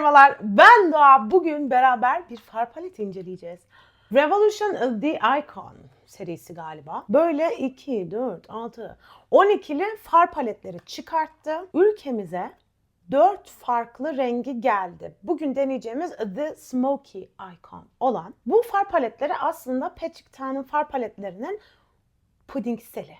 merhabalar. Ben Doğa. Bugün beraber bir far paleti inceleyeceğiz. Revolution the Icon serisi galiba. Böyle 2, 4, 6, 12'li far paletleri çıkarttı. Ülkemize 4 farklı rengi geldi. Bugün deneyeceğimiz The Smoky Icon olan. Bu far paletleri aslında Patrick Ta'nın far paletlerinin pudingseli.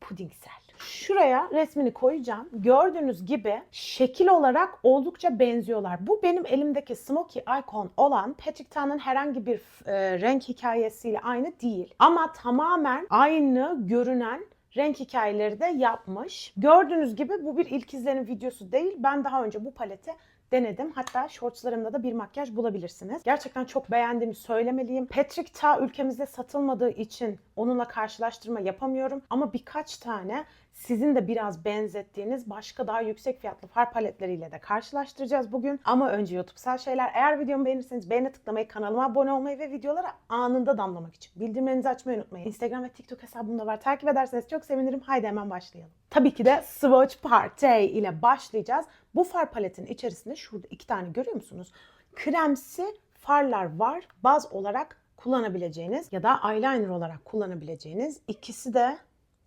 Pudingsel. Şuraya resmini koyacağım. Gördüğünüz gibi şekil olarak oldukça benziyorlar. Bu benim elimdeki Smoky Icon olan Patrick Ta'nın herhangi bir e, renk hikayesiyle aynı değil. Ama tamamen aynı görünen renk hikayeleri de yapmış. Gördüğünüz gibi bu bir ilk izlenim videosu değil. Ben daha önce bu paleti denedim. Hatta shortslarımda da bir makyaj bulabilirsiniz. Gerçekten çok beğendiğimi söylemeliyim. Patrick Ta ülkemizde satılmadığı için onunla karşılaştırma yapamıyorum. Ama birkaç tane sizin de biraz benzettiğiniz başka daha yüksek fiyatlı far paletleriyle de karşılaştıracağız bugün. Ama önce YouTube'sal şeyler. Eğer videomu beğenirseniz beğene tıklamayı, kanalıma abone olmayı ve videolara anında damlamak için bildirimlerinizi açmayı unutmayın. Instagram ve TikTok hesabım da var. Takip ederseniz çok sevinirim. Haydi hemen başlayalım. Tabii ki de Swatch Party ile başlayacağız. Bu far paletin içerisinde şurada iki tane görüyor musunuz? Kremsi farlar var. Baz olarak kullanabileceğiniz ya da eyeliner olarak kullanabileceğiniz. İkisi de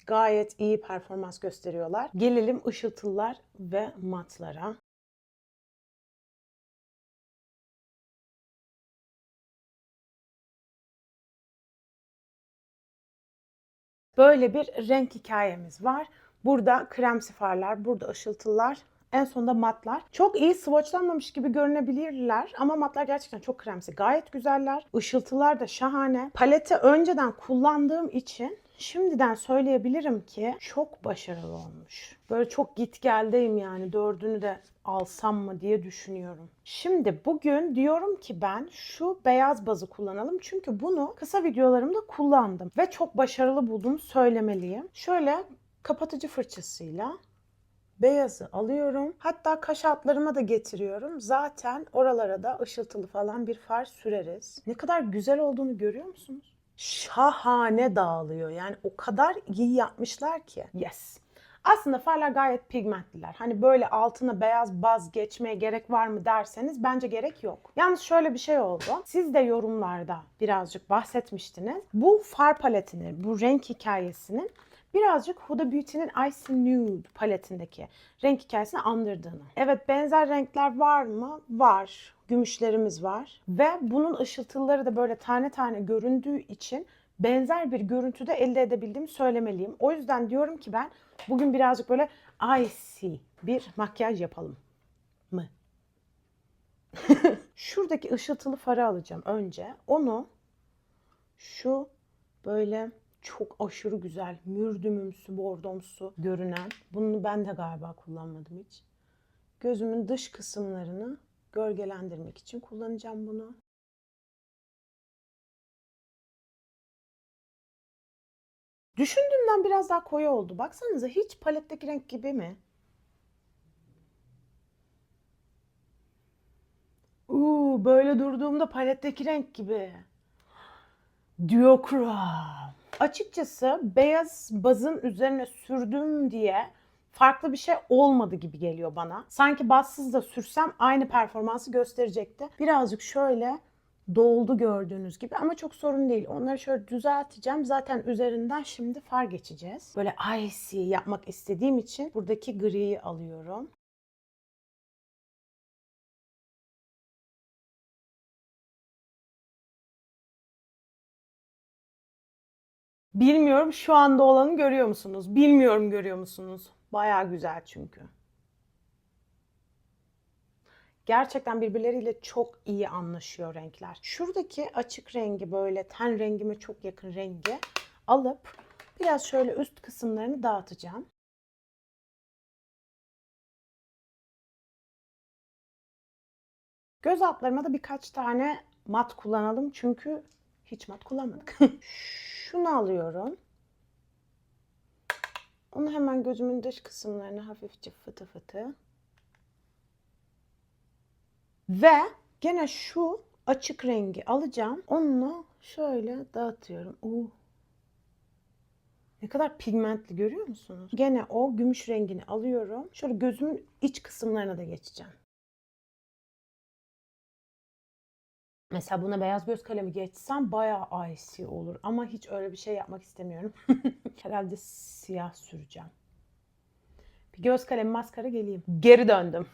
gayet iyi performans gösteriyorlar. Gelelim ışıltılar ve matlara. Böyle bir renk hikayemiz var. Burada kremsi farlar, burada ışıltılar, en sonunda matlar. Çok iyi swatchlanmamış gibi görünebilirler ama matlar gerçekten çok kremsi. Gayet güzeller. Işıltılar da şahane. Paleti önceden kullandığım için şimdiden söyleyebilirim ki çok başarılı olmuş. Böyle çok git geldeyim yani dördünü de alsam mı diye düşünüyorum. Şimdi bugün diyorum ki ben şu beyaz bazı kullanalım. Çünkü bunu kısa videolarımda kullandım ve çok başarılı bulduğumu söylemeliyim. Şöyle kapatıcı fırçasıyla beyazı alıyorum. Hatta kaş altlarıma da getiriyorum. Zaten oralara da ışıltılı falan bir far süreriz. Ne kadar güzel olduğunu görüyor musunuz? Şahane dağılıyor. Yani o kadar iyi yapmışlar ki. Yes. Aslında farlar gayet pigmentliler. Hani böyle altına beyaz baz geçmeye gerek var mı derseniz bence gerek yok. Yalnız şöyle bir şey oldu. Siz de yorumlarda birazcık bahsetmiştiniz. Bu far paletini, bu renk hikayesinin birazcık Huda Beauty'nin Icy Nude paletindeki renk hikayesini andırdığını. Evet benzer renkler var mı? Var. Gümüşlerimiz var. Ve bunun ışıltıları da böyle tane tane göründüğü için benzer bir görüntüde elde edebildiğimi söylemeliyim. O yüzden diyorum ki ben bugün birazcık böyle icy bir makyaj yapalım mı? Şuradaki ışıltılı farı alacağım önce. Onu şu böyle çok aşırı güzel mürdümümsü, bordomsu görünen. Bunu ben de galiba kullanmadım hiç. Gözümün dış kısımlarını gölgelendirmek için kullanacağım bunu. Düşündüğümden biraz daha koyu oldu. Baksanıza hiç paletteki renk gibi mi? Uuu böyle durduğumda paletteki renk gibi. Diokram. Açıkçası beyaz bazın üzerine sürdüm diye farklı bir şey olmadı gibi geliyor bana. Sanki bazsız da sürsem aynı performansı gösterecekti. Birazcık şöyle doldu gördüğünüz gibi ama çok sorun değil. Onları şöyle düzelteceğim. Zaten üzerinden şimdi far geçeceğiz. Böyle icy yapmak istediğim için buradaki griyi alıyorum. Bilmiyorum şu anda olanı görüyor musunuz? Bilmiyorum görüyor musunuz? Bayağı güzel çünkü. Gerçekten birbirleriyle çok iyi anlaşıyor renkler. Şuradaki açık rengi böyle ten rengime çok yakın rengi alıp biraz şöyle üst kısımlarını dağıtacağım. Göz altlarıma da birkaç tane mat kullanalım çünkü hiç mat kullanmadık. Şunu alıyorum. Onu hemen gözümün dış kısımlarına hafifçe fıtı fıtı. Ve gene şu açık rengi alacağım. Onunla şöyle dağıtıyorum. Oo. Ne kadar pigmentli görüyor musunuz? Gene o gümüş rengini alıyorum. Şöyle gözümün iç kısımlarına da geçeceğim. Mesela buna beyaz göz kalemi geçsem bayağı icy olur. Ama hiç öyle bir şey yapmak istemiyorum. Herhalde siyah süreceğim. Bir göz kalemi maskara geleyim. Geri döndüm.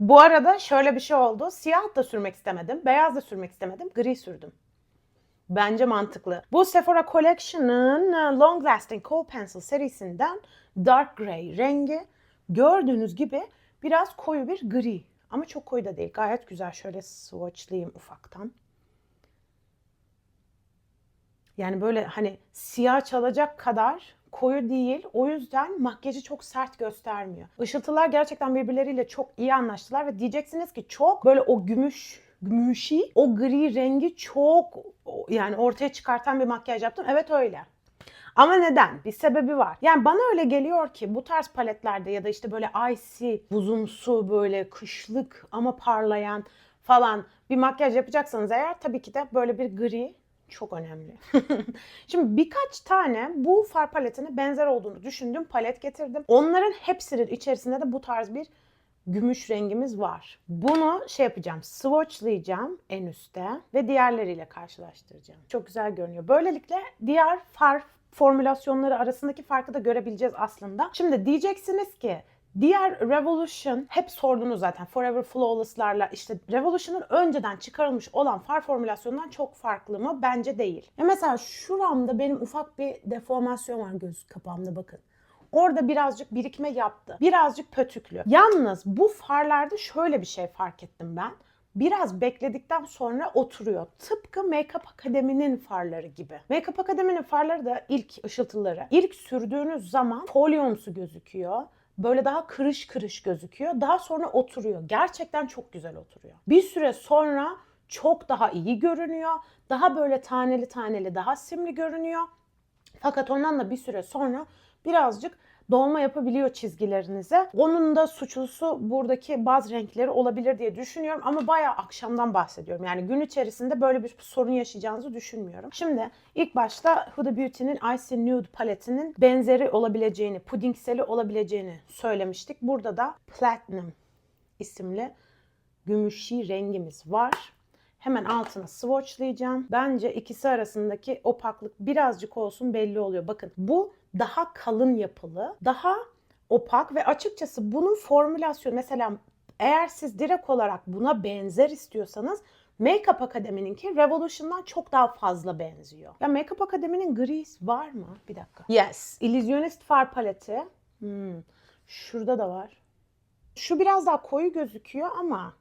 Bu arada şöyle bir şey oldu. Siyah da sürmek istemedim. Beyaz da sürmek istemedim. Gri sürdüm. Bence mantıklı. Bu Sephora Collection'ın e, Long Lasting Kohl Pencil serisinden Dark Gray rengi. Gördüğünüz gibi biraz koyu bir gri. Ama çok koyu da değil. Gayet güzel. Şöyle swatchlayayım ufaktan. Yani böyle hani siyah çalacak kadar koyu değil. O yüzden makyajı çok sert göstermiyor. Işıltılar gerçekten birbirleriyle çok iyi anlaştılar ve diyeceksiniz ki çok böyle o gümüş gümüşi, o gri rengi çok yani ortaya çıkartan bir makyaj yaptım. Evet öyle. Ama neden? Bir sebebi var. Yani bana öyle geliyor ki bu tarz paletlerde ya da işte böyle icy, buzumsu, böyle kışlık ama parlayan falan bir makyaj yapacaksanız eğer tabii ki de böyle bir gri çok önemli. Şimdi birkaç tane bu far paletine benzer olduğunu düşündüğüm palet getirdim. Onların hepsinin içerisinde de bu tarz bir gümüş rengimiz var. Bunu şey yapacağım, swatchlayacağım en üstte ve diğerleriyle karşılaştıracağım. Çok güzel görünüyor. Böylelikle diğer far formülasyonları arasındaki farkı da görebileceğiz aslında. Şimdi diyeceksiniz ki Diğer Revolution hep sordunuz zaten Forever Flawless'larla işte Revolution'ın önceden çıkarılmış olan far formülasyonundan çok farklı mı? Bence değil. Ya mesela şuramda benim ufak bir deformasyon var göz kapağımda bakın. Orada birazcık birikme yaptı. Birazcık pötüklü. Yalnız bu farlarda şöyle bir şey fark ettim ben. Biraz bekledikten sonra oturuyor. Tıpkı Makeup Akademi'nin farları gibi. Makeup Akademi'nin farları da ilk ışıltıları. İlk sürdüğünüz zaman folyomsu gözüküyor böyle daha kırış kırış gözüküyor. Daha sonra oturuyor. Gerçekten çok güzel oturuyor. Bir süre sonra çok daha iyi görünüyor. Daha böyle taneli taneli daha simli görünüyor. Fakat ondan da bir süre sonra birazcık dolma yapabiliyor çizgilerinize. Onun da suçlusu buradaki bazı renkleri olabilir diye düşünüyorum ama bayağı akşamdan bahsediyorum. Yani gün içerisinde böyle bir sorun yaşayacağınızı düşünmüyorum. Şimdi ilk başta Huda Beauty'nin Icy Nude paletinin benzeri olabileceğini, pudingseli olabileceğini söylemiştik. Burada da Platinum isimli gümüşi rengimiz var. Hemen altına swatchlayacağım. Bence ikisi arasındaki opaklık birazcık olsun belli oluyor. Bakın bu daha kalın yapılı, daha opak ve açıkçası bunun formülasyonu mesela eğer siz direkt olarak buna benzer istiyorsanız Makeup Akademi'ninki Revolution'dan çok daha fazla benziyor. Ya Makeup Akademi'nin gri var mı? Bir dakika. Yes. Illusionist far paleti. Hmm. Şurada da var. Şu biraz daha koyu gözüküyor ama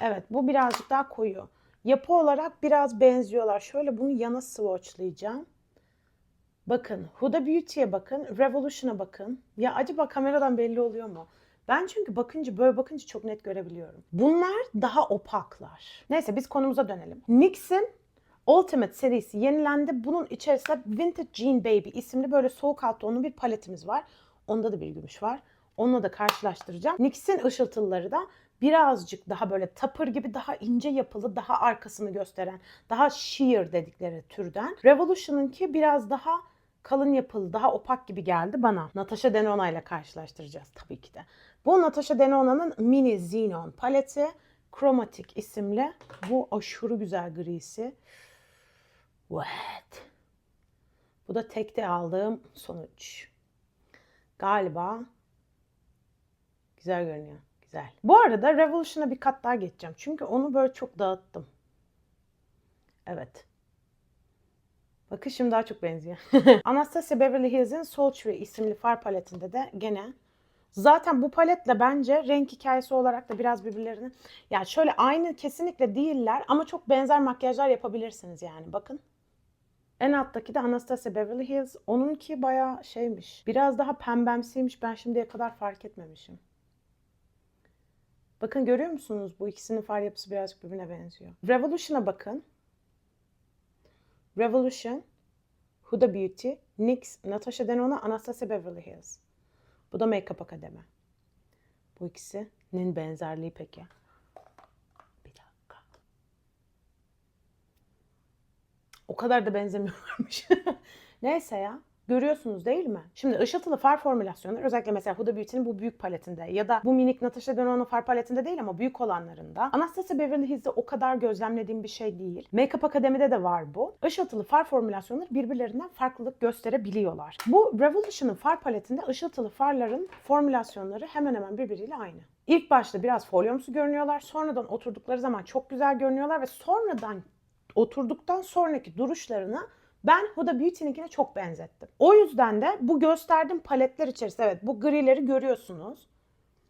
evet bu birazcık daha koyu. Yapı olarak biraz benziyorlar. Şöyle bunu yana swatchlayacağım. Bakın Huda Beauty'ye bakın, Revolution'a bakın. Ya acaba kameradan belli oluyor mu? Ben çünkü bakınca böyle bakınca çok net görebiliyorum. Bunlar daha opaklar. Neyse biz konumuza dönelim. NYX'in Ultimate serisi yenilendi. Bunun içerisinde Vintage Jean Baby isimli böyle soğuk alt tonlu bir paletimiz var. Onda da bir gümüş var. Onunla da karşılaştıracağım. NYX'in ışıltıları da birazcık daha böyle tapır gibi daha ince yapılı, daha arkasını gösteren, daha sheer dedikleri türden. Revolution'ınki biraz daha kalın yapılı, daha opak gibi geldi bana. Natasha Denona ile karşılaştıracağız tabii ki de. Bu Natasha Denona'nın Mini Xenon paleti. Chromatic isimli. Bu aşırı güzel grisi. What? Bu da tekte aldığım sonuç. Galiba güzel görünüyor. Güzel. Bu arada Revolution'a bir kat daha geçeceğim. Çünkü onu böyle çok dağıttım. Evet. Bakın şimdi daha çok benziyor. Anastasia Beverly Hills'in Sultry isimli far paletinde de gene Zaten bu paletle bence renk hikayesi olarak da biraz birbirlerini yani şöyle aynı kesinlikle değiller ama çok benzer makyajlar yapabilirsiniz yani bakın. En alttaki de Anastasia Beverly Hills. Onunki bayağı şeymiş. Biraz daha pembemsiymiş. Ben şimdiye kadar fark etmemişim. Bakın görüyor musunuz? Bu ikisinin far yapısı birazcık birbirine benziyor. Revolution'a bakın. Revolution, Huda Beauty, NYX, Natasha Denona, Anastasia Beverly Hills. Bu da Makeup Akademi. Bu ikisinin benzerliği peki. Bir dakika. O kadar da benzemiyorlarmış. Neyse ya. Görüyorsunuz değil mi? Şimdi ışıltılı far formülasyonları özellikle mesela Huda Beauty'nin bu büyük paletinde ya da bu minik Natasha Denona far paletinde değil ama büyük olanlarında. Anastasia Beverly Hills'de o kadar gözlemlediğim bir şey değil. Makeup Akademi'de de var bu. Işıltılı far formülasyonları birbirlerinden farklılık gösterebiliyorlar. Bu Revolution'ın far paletinde ışıltılı farların formülasyonları hemen hemen birbiriyle aynı. İlk başta biraz folyomsu görünüyorlar. Sonradan oturdukları zaman çok güzel görünüyorlar ve sonradan oturduktan sonraki duruşlarını ben Huda Beauty'ninkine çok benzettim. O yüzden de bu gösterdiğim paletler içerisinde evet bu grileri görüyorsunuz.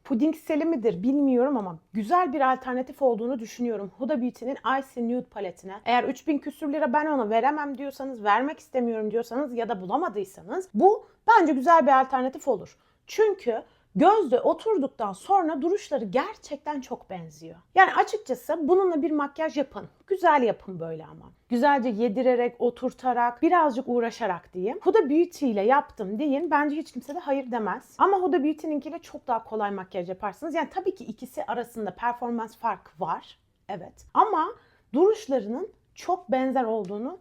Pudingseli midir bilmiyorum ama güzel bir alternatif olduğunu düşünüyorum. Huda Beauty'nin Icy Nude paletine. Eğer 3000 küsür lira ben ona veremem diyorsanız, vermek istemiyorum diyorsanız ya da bulamadıysanız bu bence güzel bir alternatif olur. Çünkü gözde oturduktan sonra duruşları gerçekten çok benziyor. Yani açıkçası bununla bir makyaj yapın. Güzel yapın böyle ama. Güzelce yedirerek, oturtarak, birazcık uğraşarak diyeyim. Huda Beauty ile yaptım deyin. Bence hiç kimse de hayır demez. Ama Huda Beauty'ninkiyle çok daha kolay makyaj yaparsınız. Yani tabii ki ikisi arasında performans farkı var. Evet. Ama duruşlarının çok benzer olduğunu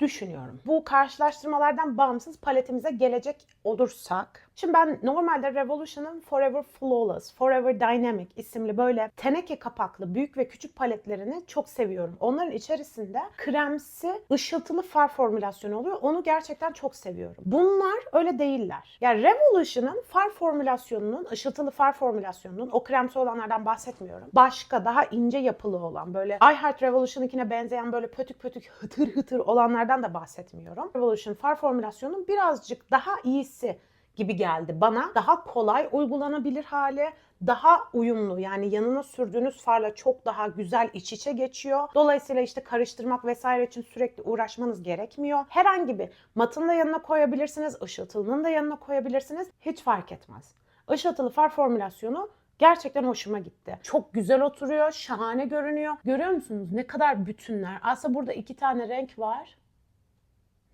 düşünüyorum. Bu karşılaştırmalardan bağımsız paletimize gelecek olursak. Şimdi ben normalde Revolution'ın Forever Flawless, Forever Dynamic isimli böyle teneke kapaklı büyük ve küçük paletlerini çok seviyorum. Onların içerisinde kremsi, ışıltılı far formülasyonu oluyor. Onu gerçekten çok seviyorum. Bunlar öyle değiller. Yani Revolution'ın far formülasyonunun, ışıltılı far formülasyonunun o kremsi olanlardan bahsetmiyorum. Başka daha ince yapılı olan böyle I Heart Revolution'ınkine benzeyen böyle pötük pötük hıtır hıtır olanlardan da bahsetmiyorum. Revolution far formülasyonunun birazcık daha iyisi gibi geldi bana. Daha kolay uygulanabilir hale, daha uyumlu yani yanına sürdüğünüz farla çok daha güzel iç içe geçiyor. Dolayısıyla işte karıştırmak vesaire için sürekli uğraşmanız gerekmiyor. Herhangi bir matın da yanına koyabilirsiniz, ışıltılının da yanına koyabilirsiniz. Hiç fark etmez. Işıltılı far formülasyonu Gerçekten hoşuma gitti. Çok güzel oturuyor, şahane görünüyor. Görüyor musunuz ne kadar bütünler? Aslında burada iki tane renk var.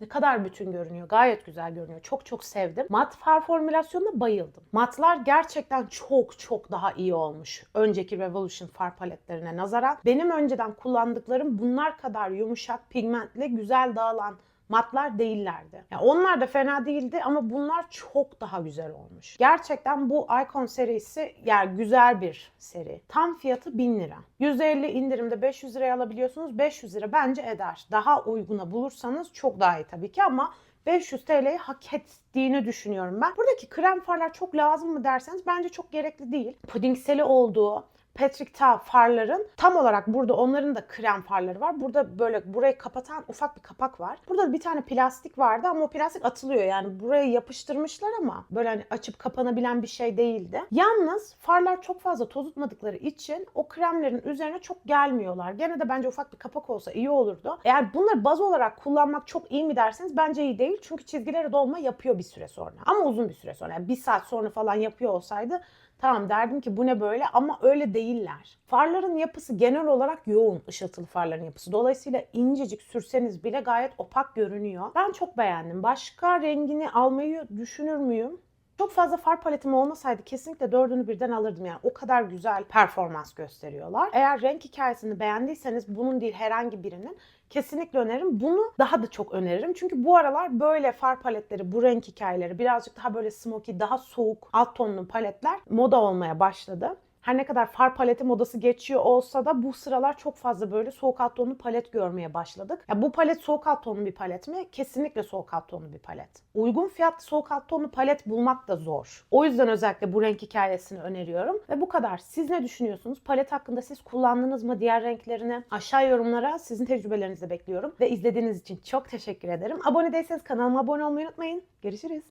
Ne kadar bütün görünüyor. Gayet güzel görünüyor. Çok çok sevdim. Mat far formülasyonuna bayıldım. Matlar gerçekten çok çok daha iyi olmuş. Önceki Revolution far paletlerine nazaran. Benim önceden kullandıklarım bunlar kadar yumuşak, pigmentli, güzel dağılan matlar değillerdi. Yani onlar da fena değildi ama bunlar çok daha güzel olmuş. Gerçekten bu Icon serisi yani güzel bir seri. Tam fiyatı 1000 lira. %50 indirimde 500 liraya alabiliyorsunuz. 500 lira bence eder. Daha uyguna bulursanız çok daha iyi tabii ki ama 500 TL'yi hak ettiğini düşünüyorum ben. Buradaki krem farlar çok lazım mı derseniz bence çok gerekli değil. Pudingseli olduğu, Patrick Ta farların tam olarak burada onların da krem farları var. Burada böyle burayı kapatan ufak bir kapak var. Burada bir tane plastik vardı ama o plastik atılıyor. Yani buraya yapıştırmışlar ama böyle hani açıp kapanabilen bir şey değildi. Yalnız farlar çok fazla toz tutmadıkları için o kremlerin üzerine çok gelmiyorlar. Gene de bence ufak bir kapak olsa iyi olurdu. Eğer bunları baz olarak kullanmak çok iyi mi derseniz bence iyi değil. Çünkü çizgileri dolma yapıyor bir süre sonra. Ama uzun bir süre sonra. Yani bir saat sonra falan yapıyor olsaydı Tamam derdim ki bu ne böyle ama öyle değiller. Farların yapısı genel olarak yoğun ışıltılı farların yapısı. Dolayısıyla incecik sürseniz bile gayet opak görünüyor. Ben çok beğendim. Başka rengini almayı düşünür müyüm? Çok fazla far paletim olmasaydı kesinlikle dördünü birden alırdım yani. O kadar güzel performans gösteriyorlar. Eğer renk hikayesini beğendiyseniz bunun değil herhangi birinin kesinlikle öneririm. Bunu daha da çok öneririm. Çünkü bu aralar böyle far paletleri, bu renk hikayeleri birazcık daha böyle smoky, daha soğuk, alt tonlu paletler moda olmaya başladı. Her ne kadar far paleti modası geçiyor olsa da bu sıralar çok fazla böyle soğuk alt tonlu palet görmeye başladık. Ya bu palet soğuk alt tonlu bir palet mi? Kesinlikle soğuk alt tonlu bir palet. Uygun fiyatlı soğuk alt tonlu palet bulmak da zor. O yüzden özellikle bu renk hikayesini öneriyorum. Ve bu kadar. Siz ne düşünüyorsunuz? Palet hakkında siz kullandınız mı diğer renklerini? Aşağı yorumlara sizin tecrübelerinizi bekliyorum. Ve izlediğiniz için çok teşekkür ederim. Abone değilseniz kanalıma abone olmayı unutmayın. Görüşürüz.